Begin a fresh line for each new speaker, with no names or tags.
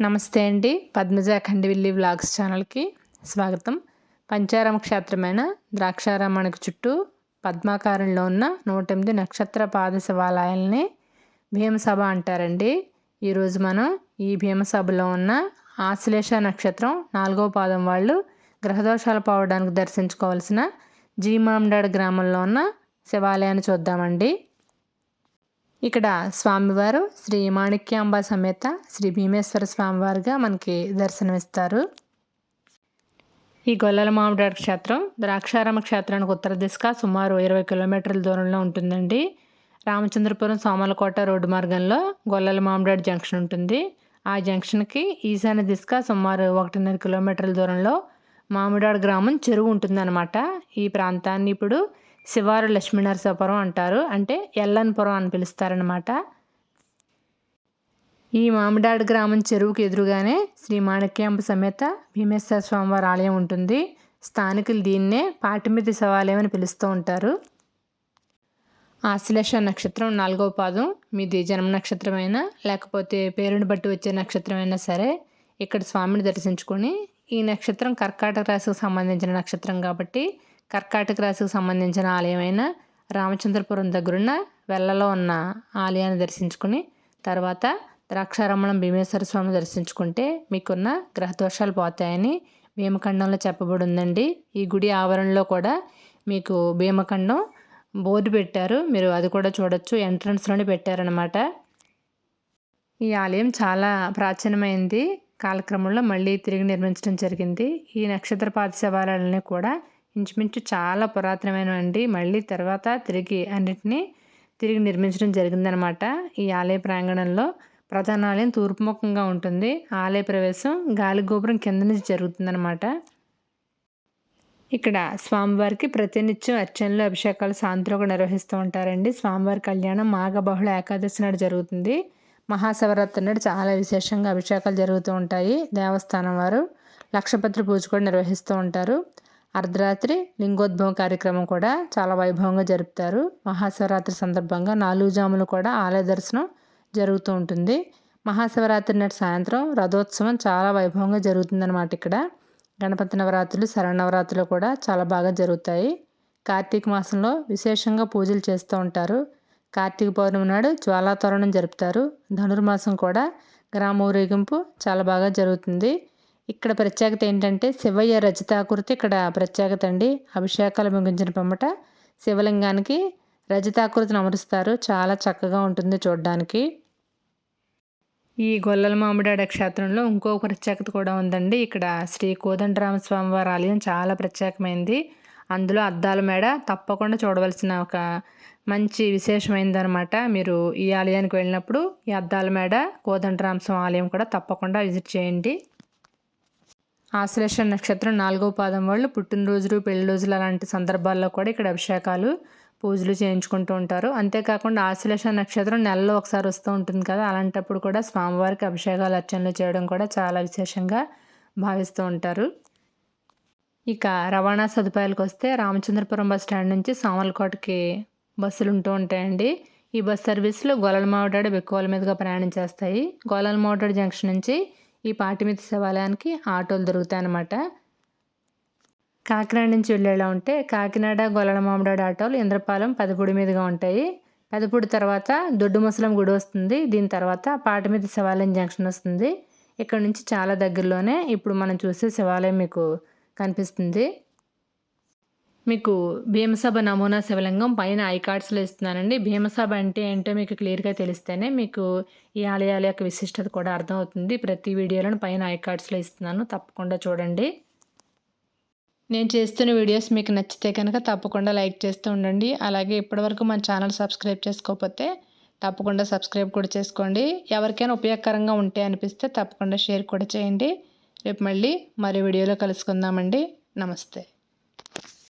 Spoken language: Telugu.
నమస్తే అండి. పద్మజ ఖండివిల్లి వ్లాగ్స్ ఛానల్కి స్వాగతం. పంచారామ క్షేత్రమైన ద్రాక్షారామానికి చుట్టూ పద్మాకారంలో ఉన్న నూట ఎనిమిది నక్షత్ర పాద శివాలయాల్ని భీమసభ అంటారండి. ఈరోజు మనం ఈ భీమసభలో ఉన్న ఆశ్లేష నక్షత్రం నాలుగో పాదం వాళ్ళు గ్రహదోషాలు పోవడానికి దర్శించుకోవాల్సిన జీమాండాడ్ గ్రామంలో ఉన్న శివాలయాన్ని చూద్దామండి. ఇక్కడ స్వామివారు శ్రీ మాణిక్యాంబ సమేత శ్రీ భీమేశ్వర స్వామివారిగా మనకి దర్శనమిస్తారు. ఈ గొల్లల మామిడాడు క్షేత్రం ద్రాక్షారామ క్షేత్రానికి ఉత్తర దిశగా సుమారు ఇరవై కిలోమీటర్ల దూరంలో ఉంటుందండి. రామచంద్రపురం సోమలకోట రోడ్డు మార్గంలో గొల్లల మామిడాడు జంక్షన్ ఉంటుంది. ఆ జంక్షన్కి ఈశాన్య దిశగా సుమారు ఒకటిన్నర కిలోమీటర్ల దూరంలో మామిడాడు గ్రామం చెరువు ఉంటుందన్నమాట. ఈ ప్రాంతాన్ని ఇప్పుడు శివారు లక్ష్మీనరసాపురం అంటారు. అంటే ఎల్లన్పురం అని పిలుస్తారనమాట ఈ మామిడాడు గ్రామం చెరువుకి ఎదురుగానే శ్రీ మాణిక్యాంబ సమేత భీమేశ్వర స్వామివారి ఆలయం ఉంటుంది. స్థానికులు దీన్నే పాటిమిది శివాలయం అని పిలుస్తూ ఉంటారు. ఆశ్లేష నక్షత్రం నాలుగవ పాదం. మీది జన్మ నక్షత్రమైనా లేకపోతే పేరుని బట్టి వచ్చే నక్షత్రమైనా సరే ఇక్కడ స్వామిని దర్శించుకొని ఈ నక్షత్రం కర్కాటక రాశికి సంబంధించిన నక్షత్రం కాబట్టి కర్కాటక రాశికి సంబంధించిన ఆలయమైన రామచంద్రపురం దగ్గరున్న వెల్లలో ఉన్న ఆలయాన్ని దర్శించుకుని తర్వాత ద్రాక్షారమణం భీమేశ్వర స్వామిని దర్శించుకుంటే మీకున్న గ్రహదోషాలు పోతాయని భీమఖండంలో చెప్పబడి ఉందండి ఈ గుడి ఆవరణలో కూడా మీకు భీమఖండం బోర్డు పెట్టారు. మీరు అది కూడా చూడొచ్చు. ఎంట్రన్స్లోనే పెట్టారనమాట ఈ ఆలయం చాలా ప్రాచీనమైంది. కాలక్రమంలో మళ్ళీ తిరిగి నిర్మించడం జరిగింది. ఈ నక్షత్ర పాదశవాలయాలని కూడా ఇంచుమించు చాలా పురాతనమైనవండి. మళ్ళీ తర్వాత తిరిగి అన్నిటినీ తిరిగి నిర్మించడం జరిగిందనమాట. ఈ ఆలయ ప్రాంగణంలో ప్రధాన ఆలయం తూర్పుముఖంగా ఉంటుంది. ఆలయ ప్రవేశం గాలి గోపురం కింద నుంచి జరుగుతుందనమాట. ఇక్కడ స్వామివారికి ప్రతినిత్యం అర్చనలు అభిషేకాలు సాయంత్రం నిర్వహిస్తూ ఉంటారండి. స్వామివారి కళ్యాణం మాఘ బహుళ ఏకాదశి నాడు జరుగుతుంది. మహాశివరాత్రి నాడు చాలా విశేషంగా అభిషేకాలు జరుగుతూ ఉంటాయి దేవస్థానం వారు. లక్షపత్రి పూజ కూడా నిర్వహిస్తూ ఉంటారు. అర్ధరాత్రి లింగోద్భవం కార్యక్రమం కూడా చాలా వైభవంగా జరుపుతారు. మహాశివరాత్రి సందర్భంగా నాలుగు జాములు కూడా ఆలయ దర్శనం జరుగుతూ ఉంటుంది. మహాశివరాత్రి నాటి సాయంత్రం రథోత్సవం చాలా వైభవంగా జరుగుతుందన్నమాట ఇక్కడ. గణపతి నవరాత్రులు శరణవరాత్రులు కూడా చాలా బాగా జరుగుతాయి. కార్తీక మాసంలో విశేషంగా పూజలు చేస్తూ ఉంటారు. కార్తీక పౌర్ణమి నాడు జ్వాలాతోరణం జరుపుతారు. ధనుర్మాసం కూడా గ్రామ ఊరేగింపు చాలా బాగా జరుగుతుంది. ఇక్కడ ప్రత్యేకత ఏంటంటే శివయ్య రజితాకృతి ఇక్కడ ప్రత్యేకత అండి. అభిషేకాలు ముగించిన పమ్మట శివలింగానికి రజతాకృతిని అమరుస్తారు. చాలా చక్కగా ఉంటుంది చూడడానికి. ఈ గొల్లల మామిడాడ క్షేత్రంలో ఇంకో ప్రత్యేకత కూడా ఉందండి. ఇక్కడ శ్రీ కోదండరామస్వామి వారి ఆలయం చాలా ప్రత్యేకమైంది. అందులో అద్దాల మేడ తప్పకుండా చూడవలసిన ఒక మంచి విశేషమైందనమాట మీరు ఈ ఆలయానికి వెళ్ళినప్పుడు ఈ అద్దాల మేడ కోదండరామస్వామి ఆలయం కూడా తప్పకుండా విజిట్ చేయండి. ఆశ్లేష నక్షత్రం నాలుగో పాదం వాళ్ళు పుట్టినరోజులు పెళ్ళి రోజులు అలాంటి సందర్భాల్లో కూడా ఇక్కడ అభిషేకాలు పూజలు చేయించుకుంటూ ఉంటారు. అంతేకాకుండా ఆశ్లేష నక్షత్రం నెలలో ఒకసారి వస్తూ ఉంటుంది కదా అలాంటప్పుడు కూడా స్వామివారికి అభిషేకాలు అర్చనలు చేయడం కూడా చాలా విశేషంగా భావిస్తూ ఉంటారు. ఇక రవాణా సదుపాయాలకు వస్తే రామచంద్రపురం బస్ స్టాండ్ నుంచి సామలకోటకి బస్సులు ఉంటూ ఉంటాయండి. ఈ బస్ సర్వీసులు గోలలమావడాడు బెక్కువల మీదుగా ప్రయాణం చేస్తాయి. గోలలమావడాడు జంక్షన్ నుంచి ఈ పాటిమితి శివాలయానికి ఆటోలు దొరుకుతాయి అన్నమాట. కాకినాడ నుంచి వెళ్ళేలా ఉంటే కాకినాడ గొల్లల మామిడాడు ఆటోలు ఇంద్రపాలెం పదపూడి మీదుగా ఉంటాయి. పదపూడి తర్వాత దొడ్డు ముసలం గుడి వస్తుంది. దీని తర్వాత పాటిమితి శివాలయం జంక్షన్ వస్తుంది. ఇక్కడ నుంచి చాలా దగ్గరలోనే ఇప్పుడు మనం చూసే శివాలయం మీకు కనిపిస్తుంది. మీకు భీమసభ నమూనా శివలింగం పైన ఐ కార్డ్స్లో ఇస్తున్నానండి. భీమసభ అంటే ఏంటో మీకు క్లియర్గా తెలిస్తేనే మీకు ఈ ఆలయాల యొక్క విశిష్టత కూడా అర్థమవుతుంది. ప్రతి వీడియోలను పైన ఐ కార్డ్స్లో ఇస్తున్నాను. తప్పకుండా చూడండి. నేను చేస్తున్న వీడియోస్ మీకు నచ్చితే కనుక తప్పకుండా లైక్ చేస్తూ ఉండండి. అలాగే ఇప్పటివరకు మన ఛానల్ సబ్స్క్రైబ్ చేసుకోకపోతే తప్పకుండా సబ్స్క్రైబ్ కూడా చేసుకోండి. ఎవరికైనా ఉపయోగకరంగా ఉంటే అనిపిస్తే తప్పకుండా షేర్ కూడా చేయండి. రేపు మళ్ళీ మరో వీడియోలో కలుసుకుందామండి. నమస్తే.